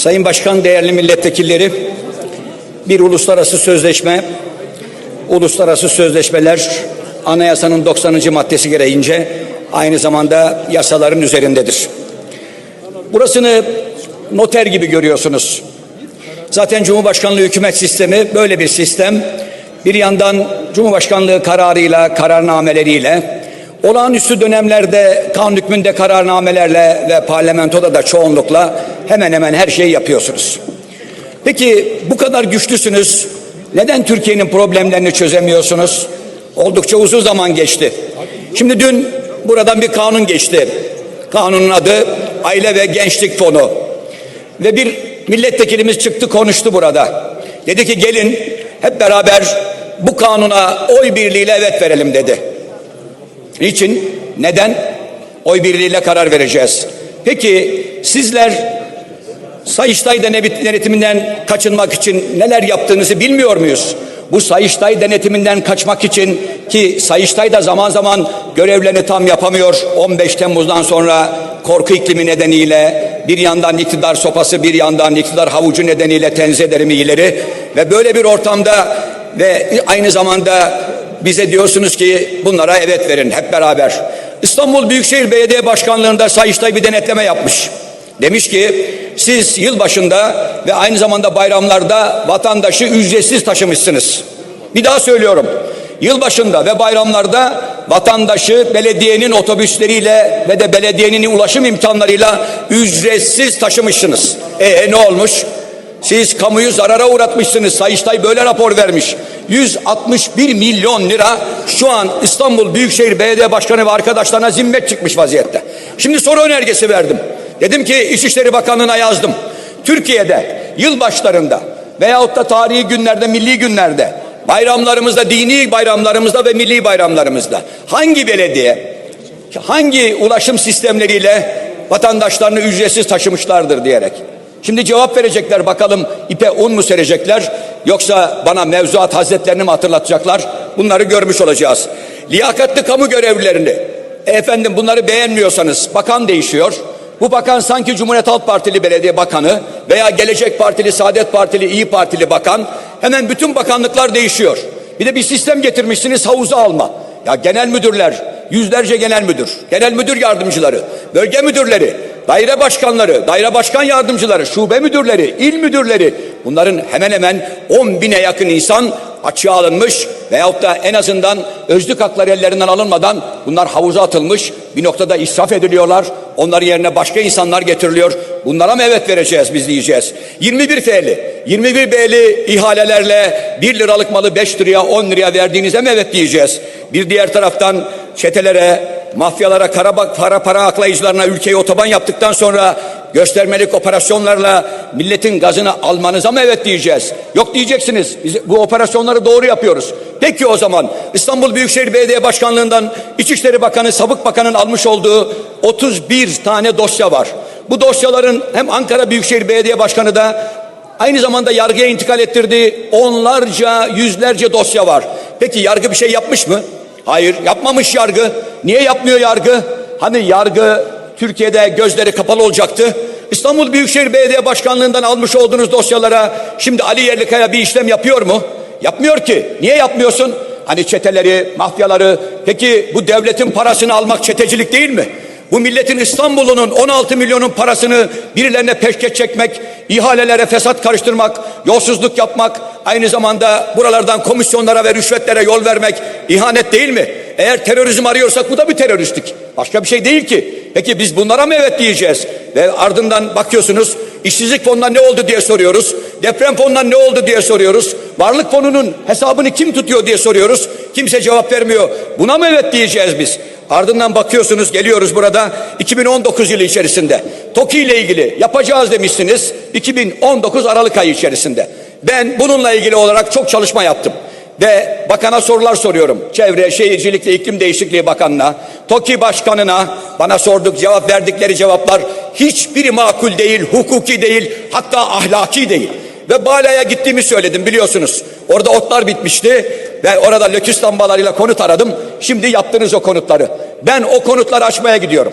Sayın Başkan, değerli milletvekilleri, bir uluslararası sözleşme, uluslararası sözleşmeler anayasanın 90. maddesi gereğince aynı zamanda yasaların üzerindedir. Burasını noter gibi görüyorsunuz. Zaten Cumhurbaşkanlığı hükümet sistemi böyle bir sistem. Bir yandan Cumhurbaşkanlığı kararıyla, kararnameleriyle, olağanüstü dönemlerde kanun hükmünde kararnamelerle ve parlamentoda da çoğunlukla hemen hemen her şeyi yapıyorsunuz. Peki bu kadar güçlüsünüz. Neden Türkiye'nin problemlerini çözemiyorsunuz? Oldukça uzun zaman geçti. Şimdi dün buradan bir kanun geçti. Kanunun adı Aile ve Gençlik Fonu. Ve bir milletvekilimiz çıktı konuştu burada. Dedi ki gelin hep beraber bu kanuna oy birliğiyle evet verelim dedi. Niçin? Neden? Oy birliğiyle karar vereceğiz. Peki sizler Sayıştay denetiminden kaçınmak için neler yaptığınızı bilmiyor muyuz? Bu Sayıştay denetiminden kaçmak için ki Sayıştay da zaman zaman görevlerini tam yapamıyor. 15 Temmuz'dan sonra korku iklimi nedeniyle bir yandan iktidar sopası bir yandan iktidar havucu nedeniyle tenzih ederim iyileri ve böyle bir ortamda ve aynı zamanda bize diyorsunuz ki bunlara evet verin hep beraber. İstanbul Büyükşehir Belediye Başkanlığı'nda Sayıştay bir denetleme yapmış. Demiş ki siz yılbaşında ve aynı zamanda bayramlarda vatandaşı ücretsiz taşımışsınız. Bir daha söylüyorum. Yılbaşında ve bayramlarda vatandaşı belediyenin otobüsleriyle ve de belediyenin ulaşım imkanlarıyla ücretsiz taşımışsınız. E ne olmuş? Siz kamuyu zarara uğratmışsınız. Sayıştay böyle rapor vermiş. 161 milyon lira şu an İstanbul Büyükşehir Belediye Başkanı ve arkadaşlarına zimmet çıkmış vaziyette. Şimdi soru önergesi verdim. Dedim ki İçişleri Bakanlığı'na yazdım. Türkiye'de yılbaşlarında veyahut da tarihi günlerde, milli günlerde, bayramlarımızda, dini bayramlarımızda ve milli bayramlarımızda hangi belediye, hangi ulaşım sistemleriyle vatandaşlarını ücretsiz taşımışlardır diyerek. Şimdi cevap verecekler bakalım ipe un mu serecekler yoksa bana mevzuat hazretlerini mi hatırlatacaklar? Bunları görmüş olacağız. Liyakatlı kamu görevlilerini efendim bunları beğenmiyorsanız bakan değişiyor. Bu bakan sanki Cumhuriyet Halk Partili belediye bakanı veya Gelecek Partili, Saadet Partili, İyi Partili bakan hemen bütün bakanlıklar değişiyor. Bir de bir sistem getirmişsiniz havuza alma. Ya genel müdürler, yüzlerce genel müdür, genel müdür yardımcıları, bölge müdürleri, daire başkanları, daire başkan yardımcıları, şube müdürleri, il müdürleri bunların hemen hemen 10 bine yakın insan açığa alınmış veyahut da en azından özlük hakları ellerinden alınmadan bunlar havuza atılmış bir noktada israf ediliyorlar. Onların yerine başka insanlar getiriliyor. Bunlara mı evet vereceğiz biz diyeceğiz. 21 F'li, 21 B'li ihalelerle 1 liralık malı 5 liraya 10 liraya verdiğinize mi evet diyeceğiz. Bir diğer taraftan çetelere, mafyalara, kara para para aklayıcılarına ülkeyi otoban yaptıktan sonra göstermelik operasyonlarla milletin gazını almanıza mı evet diyeceğiz? Yok diyeceksiniz. Biz bu operasyonları doğru yapıyoruz. Peki o zaman İstanbul Büyükşehir Belediye Başkanlığı'ndan İçişleri Bakanı, Sabık Bakan'ın almış olduğu 31 tane dosya var. Bu dosyaların hem Ankara Büyükşehir Belediye Başkanı da aynı zamanda yargıya intikal ettirdiği onlarca, yüzlerce dosya var. Peki yargı bir şey yapmış mı? Hayır, yapmamış yargı. Niye yapmıyor yargı? Hani yargı Türkiye'de gözleri kapalı olacaktı. İstanbul Büyükşehir Belediye Başkanlığı'ndan almış olduğunuz dosyalara şimdi Ali Yerlikaya bir işlem yapıyor mu? Yapmıyor ki. Niye yapmıyorsun? Hani çeteleri, mafyaları. Peki bu devletin parasını almak çetecilik değil mi? Bu milletin İstanbul'unun 16 milyonun parasını birilerine peşkeş çekmek, ihalelere fesat karıştırmak, yolsuzluk yapmak, aynı zamanda buralardan komisyonlara ve rüşvetlere yol vermek ihanet değil mi? Eğer terörizm arıyorsak bu da bir teröristlik. Başka bir şey değil ki. Peki biz bunlara mı evet diyeceğiz? Ve ardından bakıyorsunuz işsizlik fonundan ne oldu diye soruyoruz. Deprem fonundan ne oldu diye soruyoruz. Varlık fonunun hesabını kim tutuyor diye soruyoruz. Kimse cevap vermiyor. Buna mı evet diyeceğiz biz? Ardından bakıyorsunuz geliyoruz burada 2019 yılı içerisinde. TOKİ ile ilgili yapacağız demişsiniz 2019 Aralık ayı içerisinde. Ben bununla ilgili olarak çok çalışma yaptım. Ve bakana sorular soruyorum. Çevre, Şehircilik ve İklim Değişikliği Bakanına, TOKİ Başkanına bana sorduk cevap verdikleri cevaplar hiçbiri makul değil, hukuki değil, hatta ahlaki değil. Ve Bala'ya gittiğimi söyledim biliyorsunuz. Orada otlar bitmişti ve orada löküs lambalarıyla konut aradım. Şimdi yaptınız o konutları. Ben o konutları açmaya gidiyorum.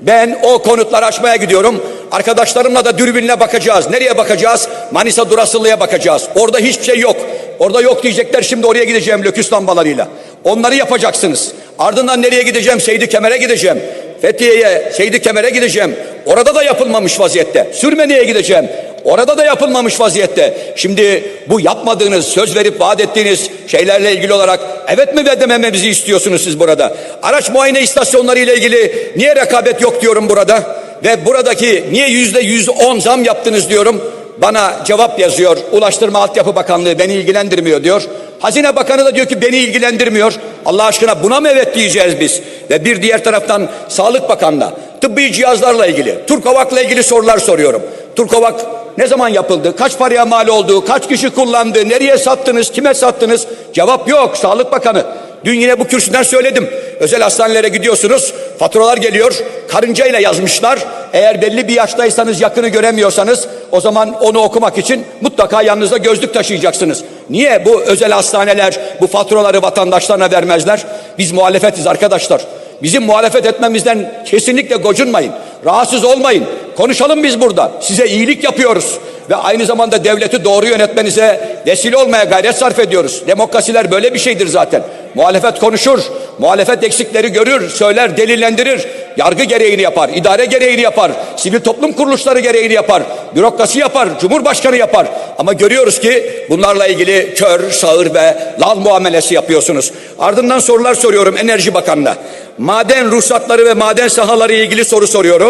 Ben o konutları açmaya gidiyorum. Arkadaşlarımla da dürbünle bakacağız. Nereye bakacağız? Manisa Durasılı'ya bakacağız. Orada hiçbir şey yok. Orada yok diyecekler şimdi oraya gideceğim löküs lambalarıyla. Onları yapacaksınız. Ardından nereye gideceğim? Seydi Kemer'e gideceğim. Fethiye'ye, Seydi Kemer'e gideceğim. Orada da yapılmamış vaziyette. Sürmeni'ye gideceğim. Orada da yapılmamış vaziyette. Şimdi bu yapmadığınız, söz verip vaat ettiğiniz şeylerle ilgili olarak evet mi ve istiyorsunuz siz burada? Araç muayene istasyonları ile ilgili niye rekabet yok diyorum burada? Ve buradaki niye yüzde yüz on zam yaptınız diyorum. Bana cevap yazıyor. Ulaştırma Altyapı Bakanlığı beni ilgilendirmiyor diyor. Hazine Bakanı da diyor ki beni ilgilendirmiyor. Allah aşkına buna mı evet diyeceğiz biz? Ve bir diğer taraftan Sağlık Bakanı'na tıbbi cihazlarla ilgili, Turkovak'la ilgili sorular soruyorum. Turkovak ne zaman yapıldı? Kaç paraya mal oldu? Kaç kişi kullandı? Nereye sattınız? Kime sattınız? Cevap yok. Sağlık Bakanı. Dün yine bu kürsüden söyledim. Özel hastanelere gidiyorsunuz. Faturalar geliyor. Karıncayla yazmışlar. Eğer belli bir yaştaysanız yakını göremiyorsanız o zaman onu okumak için mutlaka yanınızda gözlük taşıyacaksınız. Niye bu özel hastaneler bu faturaları vatandaşlarına vermezler? Biz muhalefetiz arkadaşlar. Bizim muhalefet etmemizden kesinlikle gocunmayın. Rahatsız olmayın. Konuşalım biz burada. Size iyilik yapıyoruz. Ve aynı zamanda devleti doğru yönetmenize vesile olmaya gayret sarf ediyoruz. Demokrasiler böyle bir şeydir zaten. Muhalefet konuşur. Muhalefet eksikleri görür, söyler, delillendirir. Yargı gereğini yapar, idare gereğini yapar, sivil toplum kuruluşları gereğini yapar, bürokrasi yapar, cumhurbaşkanı yapar. Ama görüyoruz ki bunlarla ilgili kör, sağır ve lal muamelesi yapıyorsunuz. Ardından sorular soruyorum Enerji Bakanı'na. Maden ruhsatları ve maden sahaları ilgili soru soruyorum.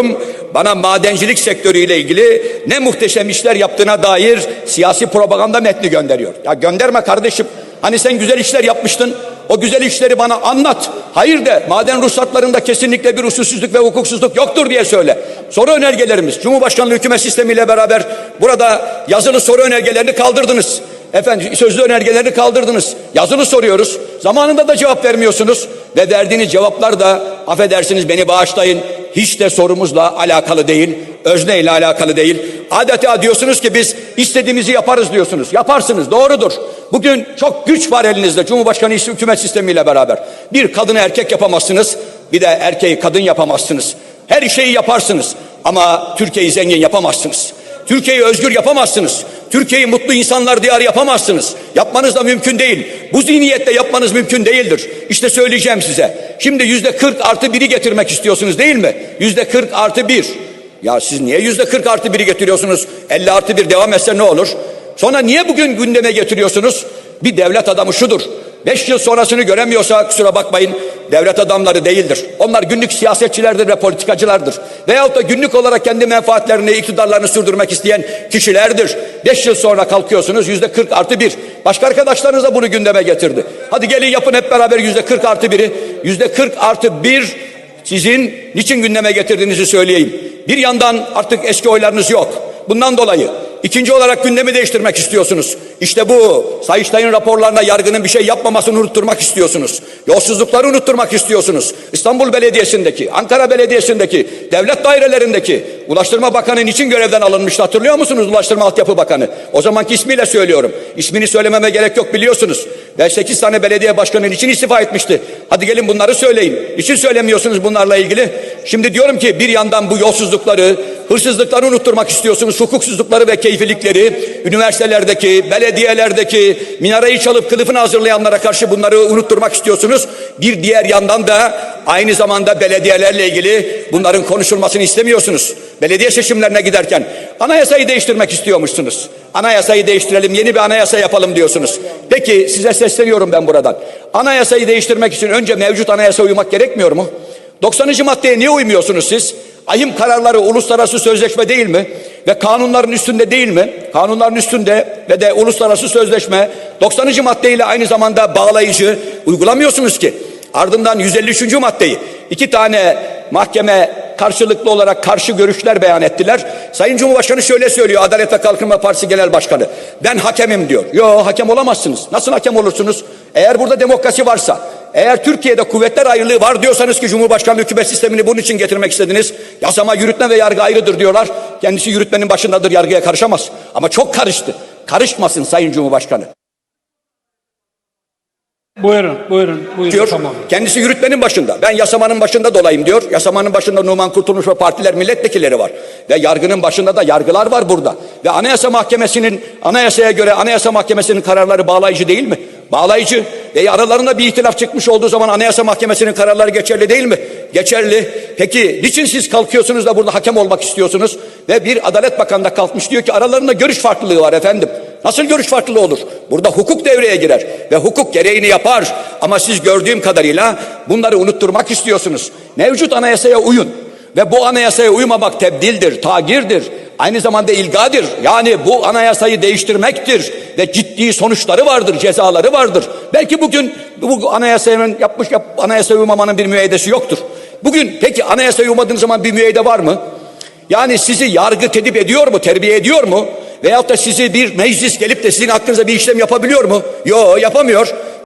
Bana madencilik sektörüyle ilgili ne muhteşem işler yaptığına dair siyasi propaganda metni gönderiyor. Ya gönderme kardeşim. Hani sen güzel işler yapmıştın. O güzel işleri bana anlat. Hayır de maden ruhsatlarında kesinlikle bir usulsüzlük ve hukuksuzluk yoktur diye söyle. Soru önergelerimiz Cumhurbaşkanlığı hükümet sistemiyle beraber burada yazılı soru önergelerini kaldırdınız. Efendim sözlü önergelerini kaldırdınız. Yazılı soruyoruz. Zamanında da cevap vermiyorsunuz. Ve verdiğiniz cevaplar da affedersiniz beni bağışlayın. Hiç de sorumuzla alakalı değil. Özneyle alakalı değil. Adeta diyorsunuz ki biz istediğimizi yaparız diyorsunuz. Yaparsınız doğrudur. Bugün çok güç var elinizde Cumhurbaşkanı hükümet sistemiyle beraber. Bir kadını erkek yapamazsınız. Bir de erkeği kadın yapamazsınız. Her şeyi yaparsınız. Ama Türkiye'yi zengin yapamazsınız. Türkiye'yi özgür yapamazsınız. Türkiye'yi mutlu insanlar diyarı yapamazsınız. Yapmanız da mümkün değil. Bu zihniyette yapmanız mümkün değildir. İşte söyleyeceğim size. Şimdi yüzde 40 artı biri getirmek istiyorsunuz değil mi? Yüzde 40 artı bir. Ya siz niye yüzde 40 artı biri getiriyorsunuz? 50 artı bir devam etse ne olur? Sonra niye bugün gündeme getiriyorsunuz? Bir devlet adamı şudur. Beş yıl sonrasını göremiyorsa kusura bakmayın devlet adamları değildir. Onlar günlük siyasetçilerdir ve politikacılardır. Veyahut da günlük olarak kendi menfaatlerini, iktidarlarını sürdürmek isteyen kişilerdir. Beş yıl sonra kalkıyorsunuz yüzde kırk artı bir. Başka arkadaşlarınız da bunu gündeme getirdi. Hadi gelin yapın hep beraber yüzde kırk artı biri. Yüzde kırk artı bir sizin niçin gündeme getirdiğinizi söyleyeyim. Bir yandan artık eski oylarınız yok. Bundan dolayı İkinci olarak gündemi değiştirmek istiyorsunuz. İşte bu Sayıştay'ın raporlarına yargının bir şey yapmamasını unutturmak istiyorsunuz. Yolsuzlukları unutturmak istiyorsunuz. İstanbul Belediyesi'ndeki, Ankara Belediyesi'ndeki, devlet dairelerindeki Ulaştırma Bakanı için görevden alınmıştı hatırlıyor musunuz Ulaştırma Altyapı Bakanı? O zamanki ismiyle söylüyorum. İsmini söylememe gerek yok biliyorsunuz. Ve 8 tane belediye başkanı için istifa etmişti. Hadi gelin bunları söyleyin. Niçin söylemiyorsunuz bunlarla ilgili? Şimdi diyorum ki bir yandan bu yolsuzlukları, hırsızlıkları unutturmak istiyorsunuz. Hukuksuzlukları ve keyfilikleri, üniversitelerdeki, belediyelerdeki minareyi çalıp kılıfını hazırlayanlara karşı bunları unutturmak istiyorsunuz. Bir diğer yandan da aynı zamanda belediyelerle ilgili bunların konuşulmasını istemiyorsunuz. Belediye seçimlerine giderken anayasayı değiştirmek istiyormuşsunuz. Anayasayı değiştirelim, yeni bir anayasa yapalım diyorsunuz. Peki size sesleniyorum ben buradan. Anayasayı değiştirmek için önce mevcut anayasa uymak gerekmiyor mu? 90. maddeye niye uymuyorsunuz siz? Ayım kararları uluslararası sözleşme değil mi? Ve kanunların üstünde değil mi? Kanunların üstünde ve de uluslararası sözleşme 90. maddeyle aynı zamanda bağlayıcı uygulamıyorsunuz ki. Ardından 153. maddeyi iki tane mahkeme karşılıklı olarak karşı görüşler beyan ettiler. Sayın Cumhurbaşkanı şöyle söylüyor Adalet ve Kalkınma Partisi Genel Başkanı. Ben hakemim diyor. Yo hakem olamazsınız. Nasıl hakem olursunuz? Eğer burada demokrasi varsa, eğer Türkiye'de kuvvetler ayrılığı var diyorsanız ki Cumhurbaşkanlığı hükümet sistemini bunun için getirmek istediniz. Yasama, yürütme ve yargı ayrıdır diyorlar. Kendisi yürütmenin başındadır, yargıya karışamaz. Ama çok karıştı. Karışmasın Sayın Cumhurbaşkanı. Buyurun, buyurun, buyurun. diyor. Tamam. Kendisi yürütmenin başında. Ben yasamanın başında dolayım diyor. Yasamanın başında Numan Kurtulmuş ve partiler milletvekilleri var. Ve yargının başında da yargılar var burada. Ve Anayasa Mahkemesi'nin anayasaya göre Anayasa Mahkemesi'nin kararları bağlayıcı değil mi? Bağlayıcı. Ve aralarında bir ihtilaf çıkmış olduğu zaman Anayasa Mahkemesi'nin kararları geçerli değil mi? Geçerli. Peki niçin siz kalkıyorsunuz da burada hakem olmak istiyorsunuz? Ve bir Adalet Bakanı da kalkmış diyor ki aralarında görüş farklılığı var efendim. Nasıl görüş farklılığı olur? Burada hukuk devreye girer ve hukuk gereğini yapar. Ama siz gördüğüm kadarıyla bunları unutturmak istiyorsunuz. Mevcut anayasaya uyun. Ve bu anayasaya uymamak tebdildir, tagirdir. Aynı zamanda ilgadır. Yani bu anayasayı değiştirmektir. Ve ciddi sonuçları vardır, cezaları vardır. Belki bugün bu anayasanın yapmış yap, anayasaya uymamanın bir müeydesi yoktur. Bugün peki anayasaya uymadığınız zaman bir müeyde var mı? Yani sizi yargı tedip ediyor mu, terbiye ediyor mu? Veyahut da sizi bir meclis gelip de sizin hakkınızda bir işlem yapabiliyor mu? Yo yapamıyor.